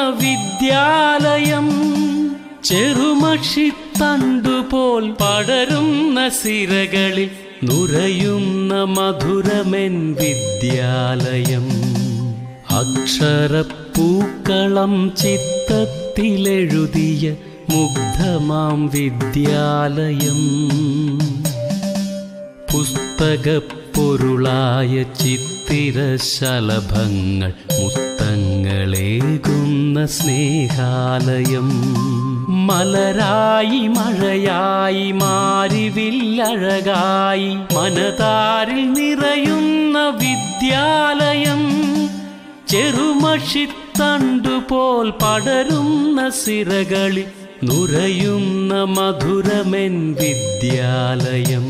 വിദ്യാലയം തണ്ടുപോൽ പടരുന്ന സിരകളിൽ നുരയുന്ന മധുരമെൻ വിദ്യാലയം. അക്ഷരപ്പൂക്കളം ചിത്തത്തിലെഴുതിയ മുഗ്ധമാം വിദ്യാലയം. പുസ്തകപ്പൊരുളായ ചിത്തിരശലഭങ്ങൾ മുത്തങ്ങളേകുന്ന സ്നേഹാലയം. മലരായി മഴയായി മാരിവില്ലഴകായി മനതാരിൽ നിറയുന്ന വിദ്യാലയം. ചെറുമഷിത്തണ്ടുപോൽ പടരുന്ന സിറകളിൽ നുരയുന്ന മധുരമെൻ വിദ്യാലയം.